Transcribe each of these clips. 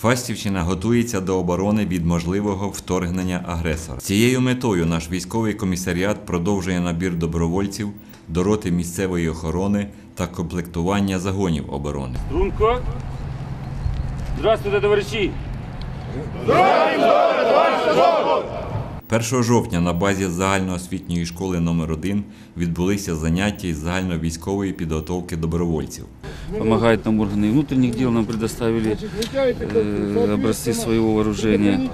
Фастівщина готується до оборони від можливого вторгнення агресора. З Цією метою наш військовий комісаріат продовжує набір добровольців до роти місцевої охорони та комплектування загонів оборони. Струнко. Здравствуйте, товариші. 1 жовтня на базі загальноосвітньої школи номер 1 відбулися заняття із загальновійськової підготовки добровольців. Помогают нам органы внутренних дел, нам предоставили э, образцы своего вооружения.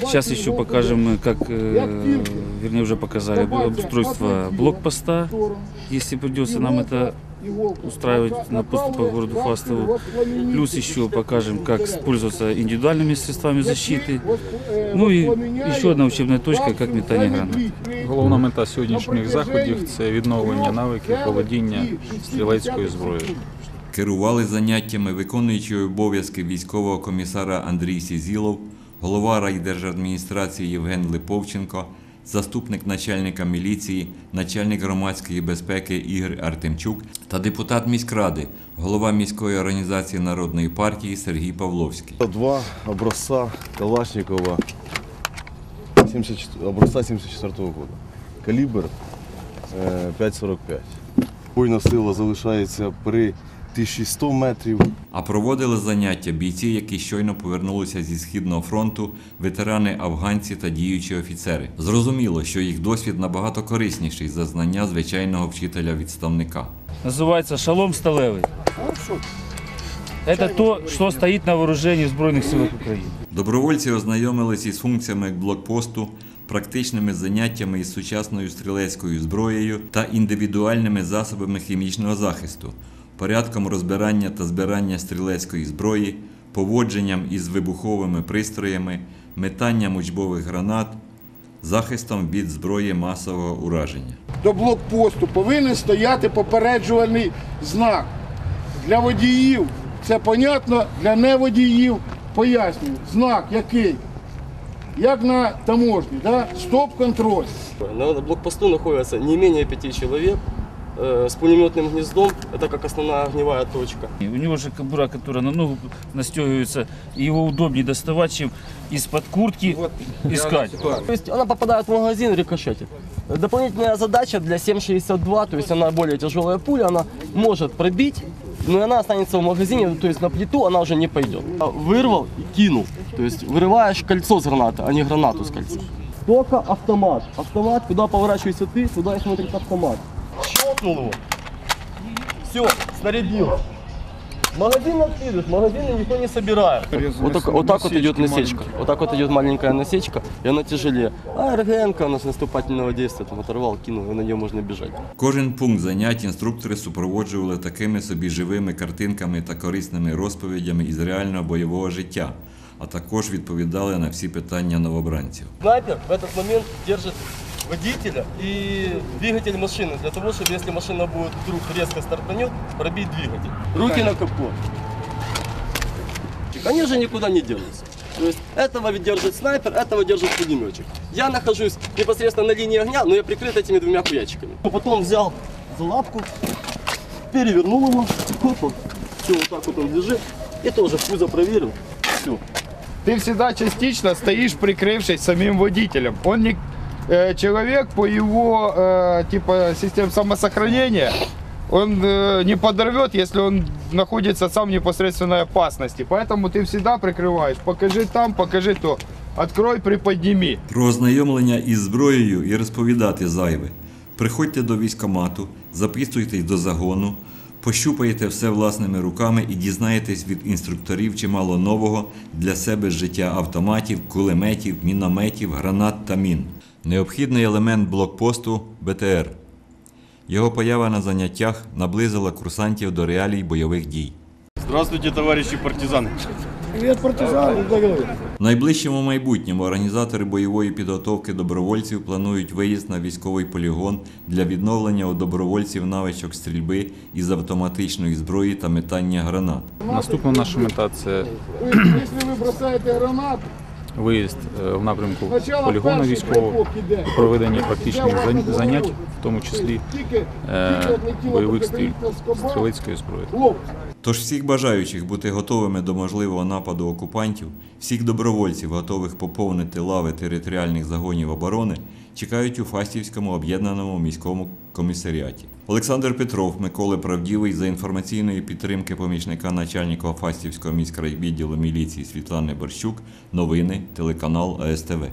Сейчас еще покажем, как, э, вернее уже показали, обустройство блокпоста, если придется нам это устраивать на поступах к городу Фастову. Плюс еще покажем, как пользоваться индивидуальными средствами защиты. Ну и еще одна учебная точка, как метание гранат. Головна мета сьогоднішніх заходів це відновлення навиків володіння стрілецькою зброєю. Керували заняттями виконуючий обов'язки військового комісара Андрій Сізілов, голова райдержадміністрації Євген Липовченко, заступник начальника міліції, начальник громадської безпеки Ігор Артемчук та депутат міськради, голова міської організації Народної партії Сергій Павловський. Два образца Калашникова 74 образца 74 года. Калібр е, 5,45. Бойна сила залишається при 1100 метрів. А проводили заняття бійці, які щойно повернулися зі східного фронту, ветерани афганці та діючі офіцери. Зрозуміло, що їх досвід набагато корисніший за знання звичайного вчителя-відставника. Называется шалом сталевый. Это то, что стоит на вооружении Збройных сил Украины. Добровольці ознайомились із функціями блокпосту, практичними заняттями із сучасною стрілецькою зброєю та індивідуальними засобами хімічного захисту, порядком розбирання та збирання стрілецької зброї, поводженням із вибуховими пристроями, метанням учбових гранат, захистом від зброї масового ураження. до блокпосту повинен стояти попереджувальний знак. Для водіїв це понятно, для неводіїв пояснюю. Знак який? Як на таможні, да? стоп-контроль. На блокпосту находится не менее пяти человек э, с пулеметным гнездом. Это как основная огневая точка. У него же кобура, которая на ногу настегивается, и его удобнее доставать, чем из-под куртки искать. То есть она попадает в магазин, рикошетит. Дополнительная задача для 7,62, то есть она более тяжелая пуля, она может пробить, но она останется в магазине, то есть на плиту она уже не пойдет. Вырвал и кинул. То есть вырываешь кольцо с гранаты, а не гранату с кольца. Только автомат. Автомат, куда поворачиваешься ты, туда и смотрит автомат. Щелкнул его. Все, снарядил. Магазин откидываешь, магазины никто не собирает. Вот так, вот так вот идет насечка. Вот так вот идет маленькая насечка, и она тяжелее. А РГН у нас наступательного действия, там оторвал, кинул, и на нее можно бежать. Кожен пункт занять інструктори супроводжували такими собі живими картинками та корисними розповідями із реального бойового життя, а також відповідали на всі питання новобранців. Снайпер в этот момент держит водителя и двигатель машины, для того, чтобы если машина будет вдруг резко стартанет, пробить двигатель. Руки на капот. Они же никуда не денутся. То есть этого держит снайпер, этого держит пулеметчик. Я нахожусь непосредственно на линии огня, но я прикрыт этими двумя хуячиками. Потом взял за лапку, перевернул его, хоп, все, вот так вот он лежит. И тоже пузо проверил. Все. Ти завжди частично стоїш, прикрившись самим водителем. Он не э, человек по его э, типа систем самосохранения, он э, не подорвет, если он находится сам в непосредственной опасности. Поэтому ты всегда прикрываешь. Покажи там, покажи то. Открой, приподними. Про ознайомлення із зброєю і розповідати зайве. Приходьте до військомату, записуйтесь до загону, пощупаєте все власними руками і дізнаєтесь від інструкторів чимало нового для себе з життя автоматів, кулеметів, мінометів, гранат та мін. Необхідний елемент блокпосту БТР. Його поява на заняттях наблизила курсантів до реалій бойових дій. Здравствуйте, товариші партизани. Привіт, В найближчому майбутньому організатори бойової підготовки добровольців планують виїзд на військовий полігон для відновлення у добровольців навичок стрільби із автоматичної зброї та метання гранат. Наступна наша мета це Якщо ви бросаєте гранату, виїзд е, в напрямку полігону військового, проведення практичних занять, в тому числі е, бойових стріль, стрілецької зброї. Тож всіх бажаючих бути готовими до можливого нападу окупантів, всіх добровольців, готових поповнити лави територіальних загонів оборони, чекають у Фастівському об'єднаному міському комісаріаті. Олександр Петров, Миколи Правдівий за інформаційної підтримки помічника начальника Фастівського міськрайвідділу міліції Світлани Борщук. Новини, телеканал АСТВ.